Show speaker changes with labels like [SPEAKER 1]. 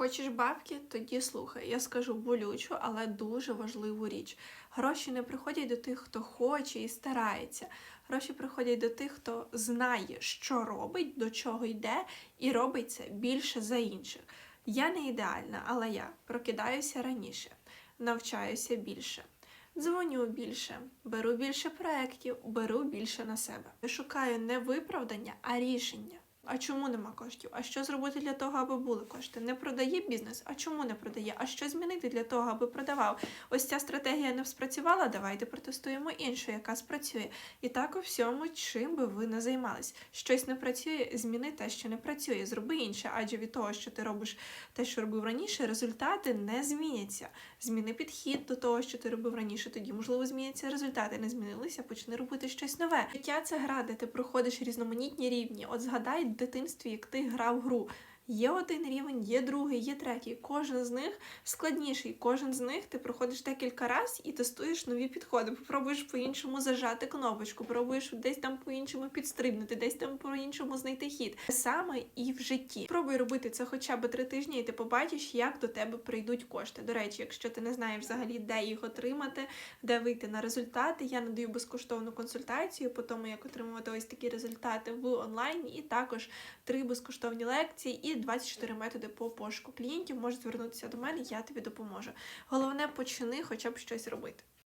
[SPEAKER 1] Хочеш бабки? Тоді слухай. Я скажу болючу, але дуже важливу річ. Гроші не приходять до тих, хто хоче і старається. Гроші приходять до тих, хто знає, що робить, до чого йде, і робить це більше за інших. Я не ідеальна, але я прокидаюся раніше, навчаюся більше. Дзвоню більше, беру більше проєктів, беру більше на себе. Шукаю не виправдання, а рішення. А чому нема коштів? А що зробити для того, аби були кошти? Не продає бізнес? А чому не продає? А що змінити для того, аби продавав? Ось ця стратегія не спрацювала. Давайте протестуємо іншу, яка спрацює. І так у всьому, чим би ви не займались. Щось не працює, зміни те, що не працює, зроби інше, адже від того, що ти робиш те, що робив раніше, результати не зміняться. Зміни підхід до того, що ти робив раніше, тоді можливо зміняться результати. Не змінилися, почни робити щось нове. Життя це гра, де ти проходиш різноманітні рівні. От згадай дитинстві, як ти грав гру. Є один рівень, є другий, є третій. Кожен з них складніший. Кожен з них ти проходиш декілька разів і тестуєш нові підходи. Попробуєш по-іншому зажати кнопочку, пробуєш десь там по-іншому підстрибнути, десь там по-іншому знайти хід. Те Саме і в житті. Пробуй робити це хоча б три тижні, і ти побачиш, як до тебе прийдуть кошти. До речі, якщо ти не знаєш взагалі, де їх отримати, де вийти на результати, я надаю безкоштовну консультацію по тому, як отримувати ось такі результати в онлайні, і також три безкоштовні лекції і 24 методи по пошуку клієнтів. Можеш звернутися до мене, я тобі допоможу. Головне, почни хоча б щось робити.